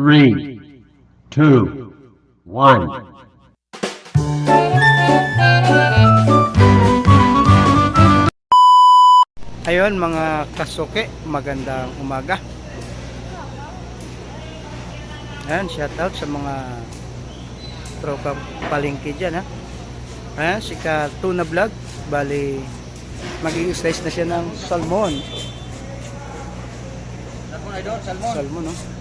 three, two, one. Ayun mga kasuke, magandang umaga. Ayan, shout out sa mga tropa palengke dyan ha. Ayan, si Katuna Vlog. Bali, magiging slice na siya ng salmon. Salmon idol, salmon. Salmon, no?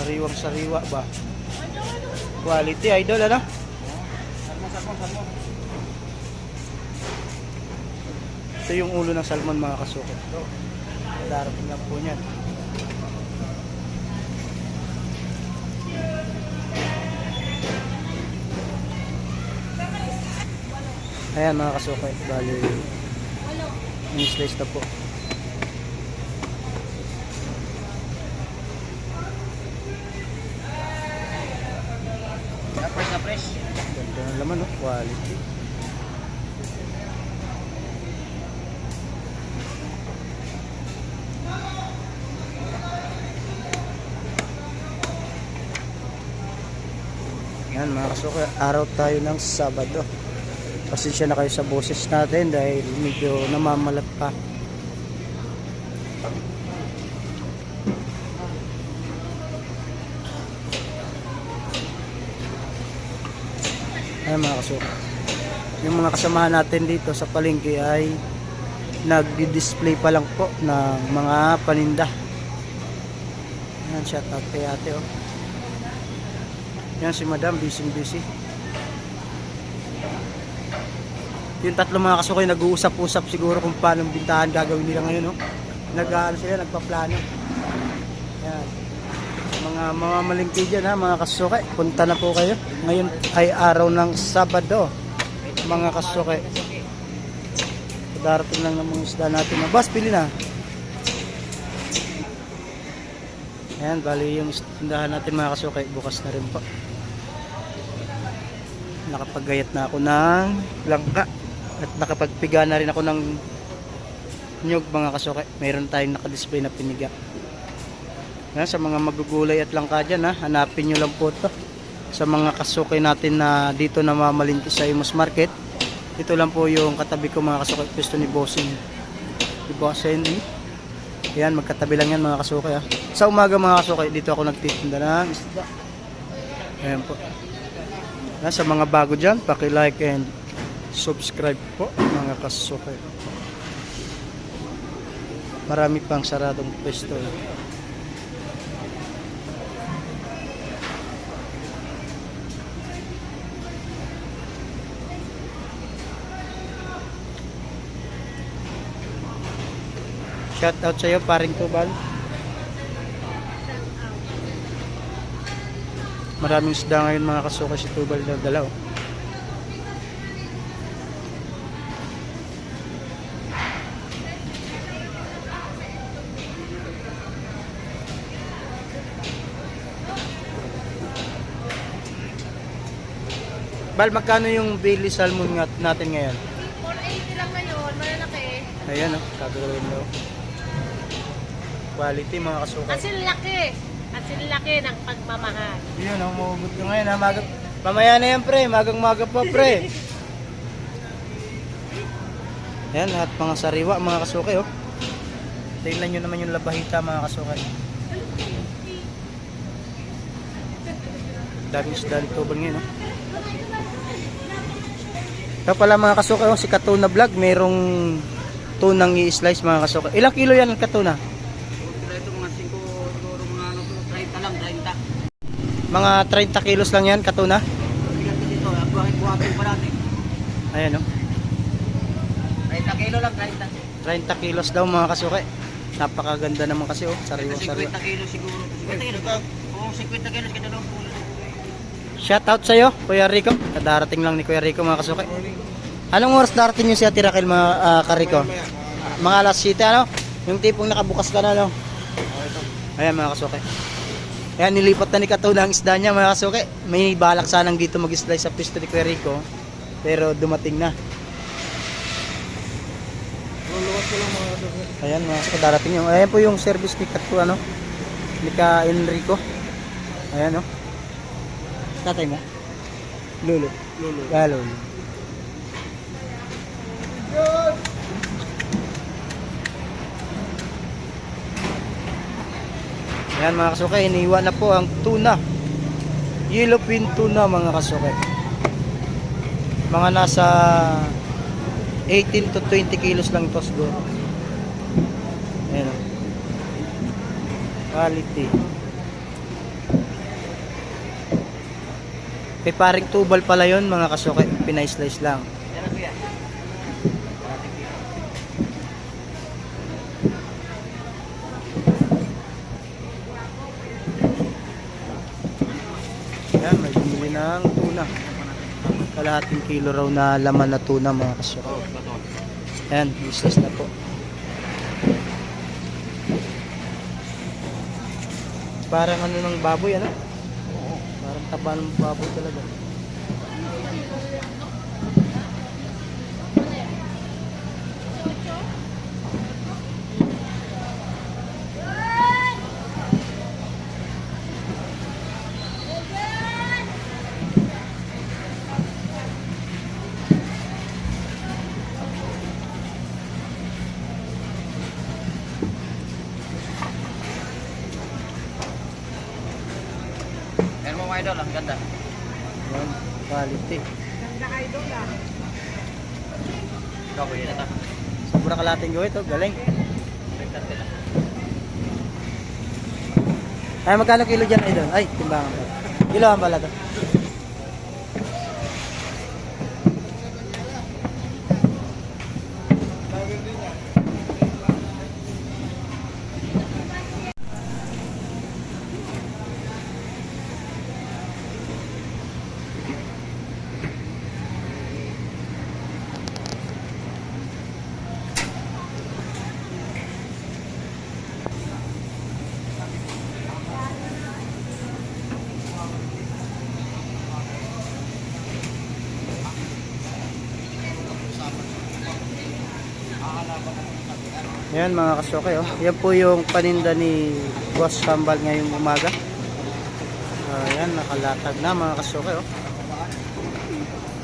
Sariwang sariwa ba? Quality, idol, ano? Ito yung ulo ng salmon mga kasuke. Darating lang po niyan. Ayan mga kasuke. Bali, in-slice na po. Na fresh na fresh. Laman, no? Quality. Yan mga kasuka, araw tayo ng Sabado. Pasensya na kayo sa boses natin dahil medyo namamalat pa. Ayan mga kasuka. Yung mga kasamahan natin dito sa palengke ay nagdi-display pa lang po ng mga paninda. Ayan, shout out kay ate oh. Yan si madam, busy busy. Yung tatlo mga kasukoy nag-uusap-usap siguro kung paano bintahan gagawin nila ngayon, no? Nag-ano sila, nagpaplano. Yan. Mga mamamalingki dyan ha, mga kasukoy. Punta na po kayo. Ngayon ay araw ng Sabado. Mga kasukoy. Darating lang ng mga isda natin. Bas, pili na. Ayan, bali yung tindahan natin mga kasukay, bukas na rin po. Nakapagayat na ako ng langka at nakapagpiga na rin ako ng nyug mga kasukay. Mayroon tayong nakadisplay na piniga. Ayan, sa mga magugulay at langka dyan, ha, hanapin nyo lang po to Sa mga kasukay natin na dito na mamalinti sa Imus Market. Ito lang po yung katabi ko mga kasukay, pwesto ni Bossing. Ni Boss Henry. Ayan, magkatabi lang yan mga kasukay ha. Sa umaga mga kasukay, dito ako nagtitinda ng isda. Ayan po. Ayan, sa mga bago dyan, paki-like and subscribe po mga kasukay. Marami pang saradong pwesto. Shout out sa iyo, paring Tubal. Maraming isda ngayon mga kasuka si Tubal na dalaw. Bal, magkano yung Bailey Salmon natin ngayon? 480 lang ngayon, malalaki. Ayan oh, kagawin daw. Quality mga kasuka. Kasi laki. Kasi laki ng pagmamahal. Yun, ang mahugot ko ngayon ha. Maga, mamaya na yan pre, magang maga pa pre. Yan, lahat mga sariwa, mga kasukay oh. Tingnan nyo naman yung labahita mga kasukay. Daming isda dito ba ngayon oh. Ito pala mga kasukay oh, si Katuna Vlog, merong tunang i-slice mga kasukay. Ilang kilo yan ang katuna? Kaya ito mga 5, siguro mga ano, 30 lang, 30. Mga 30 kilos lang yan, katuna. Ayan oh. 30 kilo lang, 30. 30 kilos daw mga kasukay. Napakaganda naman kasi oh, sariwang sariwa. 50 kilo siguro. 50 kilo. Oo, 50 kilos kita daw. Shout out sa iyo, Kuya Rico. Kadarating lang ni Kuya Rico mga kasukay. Anong oras darating yung si Ate Raquel mga ah, Kariko? Mga alas 7 ano? Yung tipong nakabukas ka na no? Ayan mga kasukay. Ayan nilipat na ni Katuna ang isda niya mga kasukay. May balak sanang dito mag-slice sa pisto ni Kuya Rico. Pero dumating na. Ayan mga kasukay, darating yung. Ayan po yung service ni Katu ano? Ni ka Enrico. Ayan oh. Tatay mo? Lolo. Lolo. Ah, lolo. Ayan mga kasuke, iniwan na po ang tuna. Yellowfin tuna mga kasuke. Mga nasa 18 to 20 kilos lang ito siguro. Ayan o. Quality. Piparing tubal pala yon mga kasuke. Pinay-slice lang. Yan ang kuya. Ayan, may bumili ng tuna. Kalahating kilo raw na laman na tuna mga baton. Ayan, business na po. Parang ano ng baboy, ano? Parang taba ng baboy talaga. Yan idol, ang ganda. Ayan, quality. Ikaw kuya na ta. Sobra kalating gawin ito, galing. Bigtan sila. Ay, magkano kilo dyan doon? Ay, timbangan pa. Kiloan pala to. Ayan mga kasoke, oh. Yan po yung paninda ni Boss Sambal ngayong umaga. Ayan, nakalatag na mga kasoke, oh.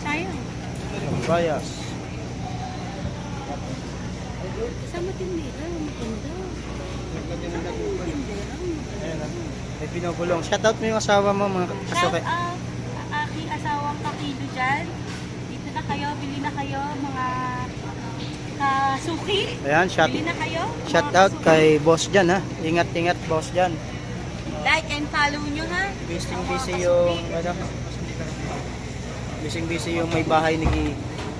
Sayang. Bayas. Sama din nila. Maganda. Ayan, oh. May binubulong. Shoutout mo yung asawa mo mga kasoke. Shout out aking asawang kakilo dyan. Dito na kayo, bili na kayo mga kasuki. Ayan, shout, Bili na kayo. shoutout kasuki. kay Boss Jan, ha. Ingat-ingat, Boss Jan. Like and follow nyo ha. Busy busy yung ano. Busy busy yung may bahay ni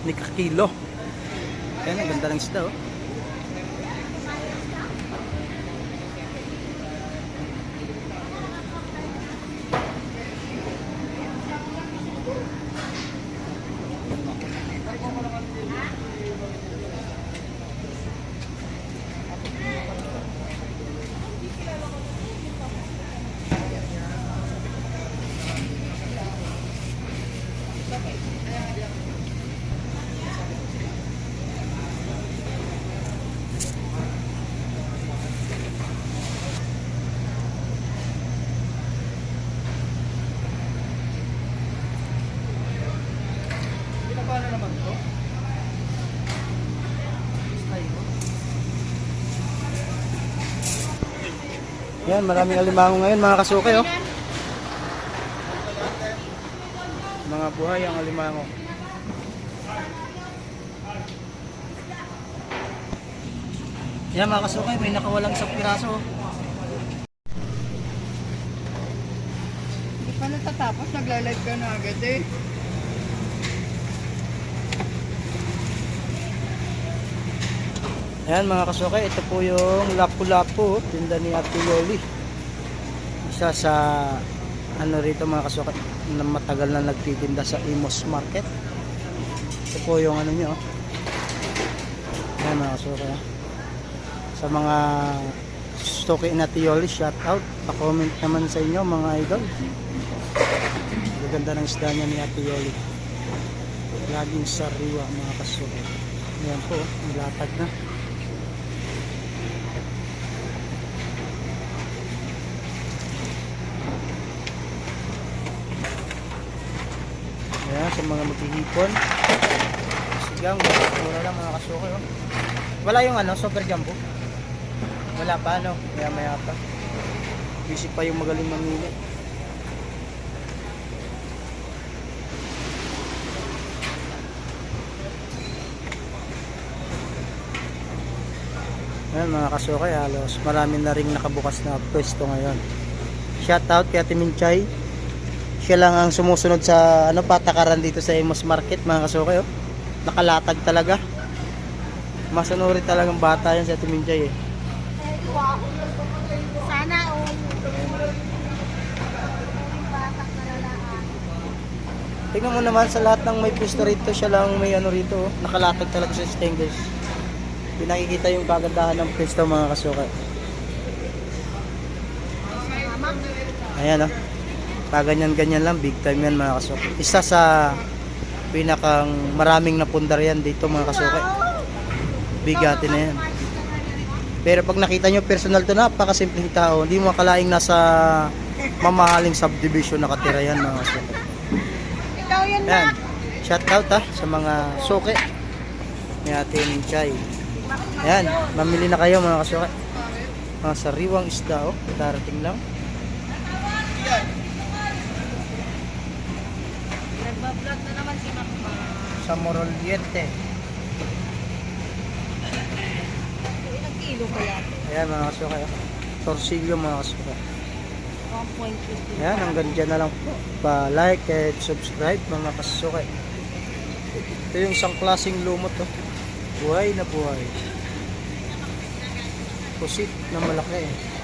ni Kakilo. Ayan, ang ganda ng isda, oh. Yan, maraming alimango ngayon, mga kasuke, oh. Buhay ang alimango. Yan, mga kasuke, may nakawalang isang piraso. Hindi pa natatapos, nagla-live ka na agad eh. Ayan mga kasuke, ito po yung lapu-lapu, tinda ni Ate Yoli. Isa sa ano rito mga kasuke, na matagal na nagtitinda sa Imos Market. Ito po yung ano nyo. Ayan mga kasuke. ah. Sa mga stoke Yoli, shout out. Pa-comment naman sa inyo mga idol. Gaganda ng isda niya ni Ate Yoli. Laging sariwa mga kasuke. Ayan po, nilatag na. Sa mga maghihipon. Sigang, mura lang mga kasuki. Oh. Wala yung ano, super jumbo. Wala pa, ano? Maya maya pa. Busy pa yung magaling mamili. Ayan mga kasukay, halos marami na ring nakabukas na pwesto ngayon. Shoutout kay Ate Minchay. Siya lang ang sumusunod sa ano patakaran dito sa Emos Market mga kasukay. Oh. Nakalatag talaga. Masanuri talagang bata yan si Ate Minchay eh. Sana lalaan. Tingnan mo naman sa lahat ng may pwesto rito, siya lang may ano rito. oh. Nakalatag talaga sa stainless. Pinakikita yung kagandahan ng pwesto mga kasukay. Ayan oh. Kaganyan-ganyan lang, big time yan mga kasukay. Isa sa pinakang maraming napundar yan dito mga kasukay. Bigati na yan. Pero pag nakita nyo personal to napakasimpleng tao, hindi mo akalaing nasa mamahaling subdivision nakatira yan mga kasukay. Ikaw yan Yan. Shout out ha sa mga suki ni ating Chay. Yan, mamili na kayo mga kasuki. Mga sariwang isda oh, darating lang. Nagbablog na naman si Mama. Sa Moroliente. Ilang kilo kaya? Ayan mga kasuki. oh. Torsilyo mga kasuki. 1.50. Yan, hanggang dyan na lang po. Pa-like at subscribe mga kasuki. Ito yung isang klaseng lumot oh. Buhay na buhay. Pusit na malaki eh.